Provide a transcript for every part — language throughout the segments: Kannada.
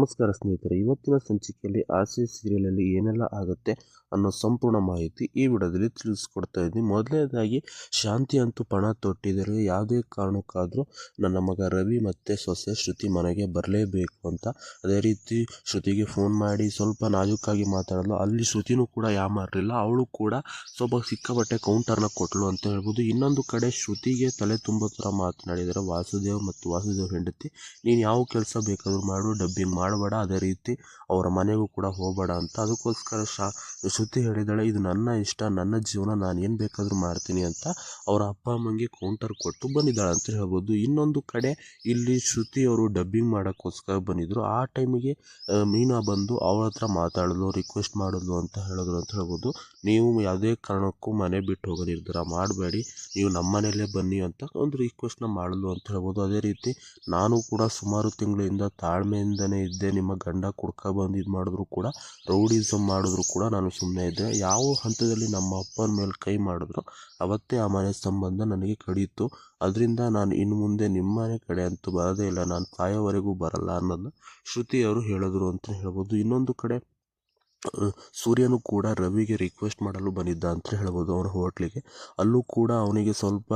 ನಮಸ್ಕಾರ ಸ್ನೇಹಿತರೆ, ಇವತ್ತಿನ ಸಂಚಿಕೆಯಲ್ಲಿ ಆಸೆ ಸೀರಿಯಲಲ್ಲಿ ಏನೆಲ್ಲ ಆಗುತ್ತೆ ಅನ್ನೋ ಸಂಪೂರ್ಣ ಮಾಹಿತಿ ಈ ವಿಡಿಯೋದಲ್ಲಿ ತಿಳಿಸ್ಕೊಡ್ತಾ ಇದ್ದೀನಿ. ಮೊದಲನೇದಾಗಿ, ಶಾಂತಿ ಅಂತೂ ಪಣ ತೊಟ್ಟಿದರೆ ಯಾವುದೇ ಕಾರಣಕ್ಕಾದರೂ ನನ್ನ ಮಗ ರವಿ ಮತ್ತು ಸೊಸೆ ಶ್ರುತಿ ಮನೆಗೆ ಬರಲೇಬೇಕು ಅಂತ. ಅದೇ ರೀತಿ ಶ್ರುತಿಗೆ ಫೋನ್ ಮಾಡಿ ಸ್ವಲ್ಪ ನಾಜೂಕಾಗಿ ಮಾತಾಡಲು ಅಲ್ಲಿ ಶ್ರುತಿನೂ ಕೂಡ ಯಾಮಾರಲಿಲ್ಲ ಅವಳು ಕೂಡ ಸ್ವಲ್ಪ ಸಿಕ್ಕಾಪಟ್ಟೆ ಕೌಂಟರ್ನ ಕೊಟ್ಟಳು ಅಂತ ಹೇಳ್ಬೋದು. ಇನ್ನೊಂದು ಕಡೆ ಶ್ರುತಿಗೆ ತಲೆ ತುಂಬೋ ಥರ ಮಾತನಾಡಿದರೆ, ವಾಸುದೇವ್ ಮತ್ತು ವಾಸುದೇವ್ ಹೆಂಡತಿ, ನೀನು ಯಾವ ಕೆಲಸ ಬೇಕಾದರೂ ಮಾಡು, ಡಬ್ಬಿಂಗ್ ಮಾಡಬೇಡ, ಅದೇ ರೀತಿ ಅವರ ಮನೆಗೂ ಕೂಡ ಹೋಗಬೇಡ ಅಂತ. ಅದಕ್ಕೋಸ್ಕರ ಶಾ, ಶ್ರುತಿ ಹೇಳಿದಾಳೆ ಇದು ನನ್ನ ಇಷ್ಟ, ನನ್ನ ಜೀವನ, ನಾನು ಏನು ಬೇಕಾದರೂ ಮಾಡ್ತೀನಿ ಅಂತ ಅವರ ಅಪ್ಪ ಅಮ್ಮಂಗೆ ಕೌಂಟರ್ ಕೊಟ್ಟು ಬಂದಿದ್ದಾಳೆ ಅಂತ ಹೇಳ್ಬೋದು. ಇನ್ನೊಂದು ಕಡೆ ಇಲ್ಲಿ ಶ್ರುತಿ ಅವರು ಡಬ್ಬಿಂಗ್ ಮಾಡೋಕ್ಕೋಸ್ಕರ ಬಂದಿದ್ದರು ಆ ಟೈಮಿಗೆ ಮೀನಾ ಬಂದು ಅವಳ ಹತ್ರ ಮಾತಾಡೋದು ರಿಕ್ವೆಸ್ಟ್ ಮಾಡೋದು ಅಂತ ಹೇಳಿದ್ರು ಅಂತ ಹೇಳ್ಬೋದು. ನೀವು ಯಾವುದೇ ಕಾರಣಕ್ಕೂ ಮನೆ ಬಿಟ್ಟು ಹೋಗೋ ನಿರ್ಧಾರ ಮಾಡಬೇಡಿ. ನೀವು ನಮ್ಮ ಮನೆಯಲ್ಲೇ ಬನ್ನಿ ಅಂತ ಒಂದು ರಿಕ್ವೆಸ್ಟ್ನ ಮಾಡಲು ಅಂತ ಹೇಳ್ಬೋದು. ಅದೇ ರೀತಿ ನಾನು ಕೂಡ ಸುಮಾರು ತಿಂಗಳಿಂದ ತಾಳ್ಮೆಯಿಂದನೇ ಇದ್ದೆ. ನಿಮ್ಮ ಗಂಡ ಕುಡ್ಕ ಬಂದು ಇದು ಮಾಡಿದ್ರು ಕೂಡ ರೌಡಿಸಮ್ ಮಾಡಿದ್ರು ಕೂಡ ನಾನು ಸುಮ್ಮನೆ ಇದ್ದೆ. ಯಾವ ಹಂತದಲ್ಲಿ ನಮ್ಮ ಅಪ್ಪನ ಮೇಲೆ ಕೈ ಮಾಡಿದ್ರು, ಅವತ್ತೇ ಆ ಮನೆ ಸಂಬಂಧ ನನಗೆ ಕಡಿಯಿತು ಅದರಿಂದ ನಾನು ಇನ್ನು ಮುಂದೆ ನಿಮ್ಮನೆ ಕಡೆ ಅಂತೂ ಬರೋದೇ ಇಲ್ಲ. ನಾನು ಸಾಯೋವರೆಗೂ ಬರಲ್ಲ ಅನ್ನೋದನ್ನ ಶ್ರುತಿಯವರು ಹೇಳಿದ್ರು ಅಂತ ಹೇಳ್ಬೋದು. ಇನ್ನೊಂದು ಕಡೆ ಸೂರ್ಯನು ಕೂಡ ರವಿಗೆ ರಿಕ್ವೆಸ್ಟ್ ಮಾಡಲು ಬಂದಿದ್ದ ಅಂತ ಹೇಳ್ಬೋದು ಅವನ ಹೋಟ್ಲಿಗೆ. ಅಲ್ಲೂ ಕೂಡ ಅವನಿಗೆ ಸ್ವಲ್ಪ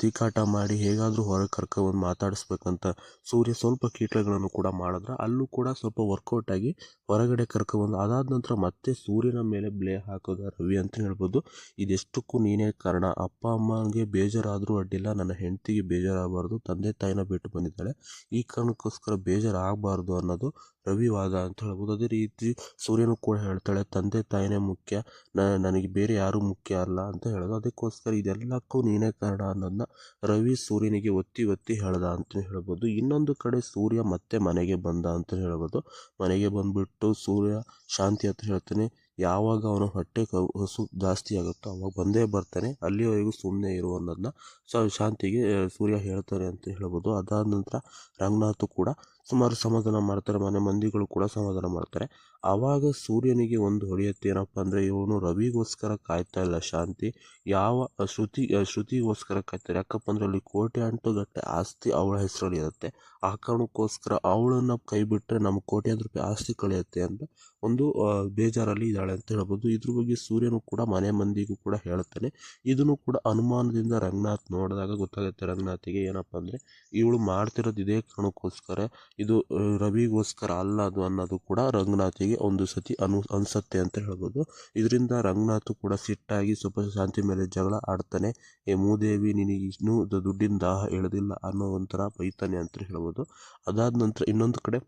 ತೀಕಾಟ ಮಾಡಿ ಹೇಗಾದರೂ ಹೊರಗೆ ಕರ್ಕೊಬಂದು ಮಾತಾಡಿಸ್ಬೇಕಂತ ಸೂರ್ಯ ಸ್ವಲ್ಪ ಕೀಟಗಳನ್ನು ಕೂಡ ಮಾಡಿದ್ರೆ. ಅಲ್ಲೂ ಕೂಡ ಸ್ವಲ್ಪ ವರ್ಕೌಟ್ ಆಗಿ ಹೊರಗಡೆ ಕರ್ಕೊಬಂದು ಅದಾದ ನಂತರ ಮತ್ತೆ ಸೂರ್ಯನ ಮೇಲೆ ಬ್ಲೇ ಹಾಕೋದ ರವಿ ಅಂತ ಹೇಳ್ಬೋದು. ಇದೆಷ್ಟಕ್ಕೂ ನೀನೇ ಕಾರಣ. ಅಪ್ಪ ಅಮ್ಮನಿಗೆ ಬೇಜಾರಾದರೂ ಅಡ್ಡಿಲ್ಲ. ನನ್ನ ಹೆಂಡತಿಗೆ ಬೇಜಾರಾಗಬಾರ್ದು. ತಂದೆ ತಾಯಿನ ಬಿಟ್ಟು ಬಂದಿದ್ದಾಳೆ. ಈ ಕಾರಣಕ್ಕೋಸ್ಕರ ಬೇಜಾರಾಗಬಾರ್ದು ಅನ್ನೋದು ರವಿವಾದ ಅಂತ ಹೇಳ್ಬೋದು ಅದೇ ರೀತಿ ಸೂರ್ಯನು ಕೂಡ ಹೇಳ್ತಾಳೆ, ತಂದೆ ತಾಯಿನೇ ಮುಖ್ಯ ನನಗೆ ಬೇರೆ ಯಾರೂ ಮುಖ್ಯ ಅಲ್ಲ ಅಂತ ಹೇಳೋದು. ಅದಕ್ಕೋಸ್ಕರ ಇದೆಲ್ಲಕ್ಕೂ ನೀನೇ ಕಾರಣ ಅನ್ನೋದನ್ನ ರವಿ ಸೂರ್ಯನಿಗೆ ಒತ್ತಿ ಒತ್ತಿ ಹೇಳ್ದ ಅಂತ ಹೇಳ್ಬೋದು. ಇನ್ನೊಂದು ಕಡೆ ಸೂರ್ಯ ಮತ್ತೆ ಮನೆಗೆ ಬಂದ ಅಂತ ಹೇಳ್ಬೋದು. ಮನೆಗೆ ಬಂದುಬಿಟ್ಟು ಸೂರ್ಯ ಶಾಂತಿ ಅಂತ ಹೇಳ್ತಾನೆ, ಯಾವಾಗ ಅವನು ಹೊಟ್ಟೆ ಕ, ಹಸು ಜಾಸ್ತಿ ಆಗುತ್ತೋ ಅವಾಗ ಬಂದೇ ಬರ್ತಾನೆ, ಅಲ್ಲಿವರೆಗೂ ಸುಮ್ಮನೆ ಇರು ಅನ್ನೋದನ್ನ ಸೊ, ಶಾಂತಿಗೆ, ಸೂರ್ಯ ಹೇಳ್ತಾರೆ ಅಂತ ಹೇಳ್ಬೋದು. ಅದಾದ ನಂತರ ರಂಗನಾಥ್ ಕೂಡ ಸುಮಾರು ಸಮಾಧಾನ ಮಾಡ್ತಾರೆ, ಮನೆ ಮಂದಿಗಳು ಕೂಡ ಸಮಾಧಾನ ಮಾಡ್ತಾರೆ. ಆವಾಗ ಸೂರ್ಯನಿಗೆ ಒಂದು ಹೊಡೆಯುತ್ತೆ ಏನಪ್ಪ ಅಂದರೆ ಇವನು ರವಿಗೋಸ್ಕರ ಕಾಯ್ತಾ ಇಲ್ಲ ಶಾಂತಿ. ಯಾವ ಶ್ರುತಿ ಶ್ರುತಿಗೋಸ್ಕರ ಕಾಯ್ತಾರೆ. ಯಾಕಪ್ಪ ಅಂದರೆ ಅಲ್ಲಿ ಕೋಟೆ ಅಂಟು ಗಟ್ಟೆ ಆಸ್ತಿ ಅವಳ ಹೆಸರಲ್ಲಿ ಇರುತ್ತೆ. ಆ ಕಾರಣಕ್ಕೋಸ್ಕರ ಅವಳನ್ನು ಕೈ ಬಿಟ್ಟರೆ ನಮ್ಮ ಕೋಟ್ಯಾಂತರ ರೂಪಾಯಿ ಆಸ್ತಿ ಕಳೆಯುತ್ತೆ ಅಂತ ಒಂದು ಬೇಜಾರಲ್ಲಿ ಇದ್ದಾಳೆ ಅಂತ ಹೇಳ್ಬೋದು. ಇದ್ರ ಬಗ್ಗೆ ಸೂರ್ಯನು ಕೂಡ ಮನೆ ಮಂದಿಗೂ ಕೂಡ ಹೇಳ್ತಾನೆ. ಇದನ್ನು ಕೂಡ ಅನುಮಾನದಿಂದ ರಂಗನಾಥ್ ನೋಡಿದಾಗ ಗೊತ್ತಾಗುತ್ತೆ ರಂಗನಾಥಿಗೆ ಏನಪ್ಪ ಅಂದರೆ ಇವಳು ಮಾಡ್ತಿರೋದು ಇದೇ ಕಾರಣಕ್ಕೋಸ್ಕರ ಇದು ರವಿಗೋಸ್ಕರ ಅಲ್ಲ ಅದು ಅನ್ನೋದು ಕೂಡ ರಂಗನಾಥಿಗೆ ಒಂದು ಸತಿ ಅನು, ಅನಿಸುತ್ತೆ ಅಂತ ಹೇಳ್ಬೋದು. ಇದರಿಂದ ರಂಗನಾಥ್ ಕೂಡ ಸಿಟ್ಟಾಗಿ ಸ್ವಲ್ಪ ಶಾಂತಿ ಮೇಲೆ ಜಗಳ ಆಡ್ತಾನೆ. ಏ ಮೂದೇವಿ, ನಿನಗೆ ಇನ್ನೂ ದುಡ್ಡಿನ ದಾಹ ಎಳೆದಿಲ್ಲ ಅನ್ನೋ ಒಂಥರ ಬೈತಾನೆ ಅಂತ ಹೇಳ್ಬೋದು. ಅದಾದ ನಂತರ ಇನ್ನೊಂದು ಕಡೆ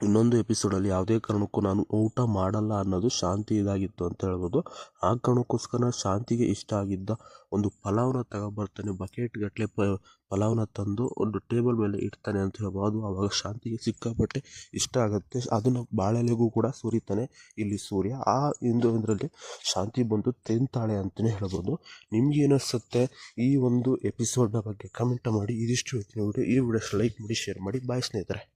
ಇನ್ನೊಂದು ಎಪಿಸೋಡಲ್ಲಿ ಯಾವುದೇ ಕಾರಣಕ್ಕೂ ನಾನು ಊಟ ಮಾಡಲ್ಲ ಅನ್ನೋದು ಶಾಂತಿ ಇದಾಗಿತ್ತು ಅಂತ ಹೇಳ್ಬೋದು. ಆ ಕಾರಣಕ್ಕೋಸ್ಕರ ಶಾಂತಿಗೆ ಇಷ್ಟ ಆಗಿದ್ದ ಒಂದು ಪಲಾವ್ನ ತಗೊಬರ್ತಾನೆ ಬಕೆಟ್ ಗಟ್ಟಲೆ ಪ, ಪಲಾವ್ನ ತಂದು ಒಂದು ಟೇಬಲ್ ಮೇಲೆ ಇಡ್ತಾನೆ ಅಂತ ಹೇಳ್ಬೋದು. ಆವಾಗ ಶಾಂತಿಗೆ ಸಿಕ್ಕಾಪಟ್ಟೆ ಇಷ್ಟ ಆಗುತ್ತೆ. ಅದನ್ನು ಬಾಳೆಲೆಗೂ ಕೂಡ ಸುರಿತಾನೆ ಇಲ್ಲಿ ಸೂರ್ಯ. ಆ ಇಂದು ಇದರಲ್ಲಿ ಶಾಂತಿ ಬಂದು ತಿಂತಾಳೆ ಅಂತಲೇ ಹೇಳ್ಬೋದು. ನಿಮ್ಗೆ ಏನಿಸುತ್ತೆ ಈ ಒಂದು ಎಪಿಸೋಡ್ನ ಬಗ್ಗೆ ಕಮೆಂಟ್ ಮಾಡಿ. ಇದಿಷ್ಟು ವಿಡಿಯೋ ಈ ವಿಡಿಯೋ ಲೈಕ್ ಮಾಡಿ ಶೇರ್ ಮಾಡಿ. ಬಾಯ್ ಸ್ನೇಹಿತರೆ.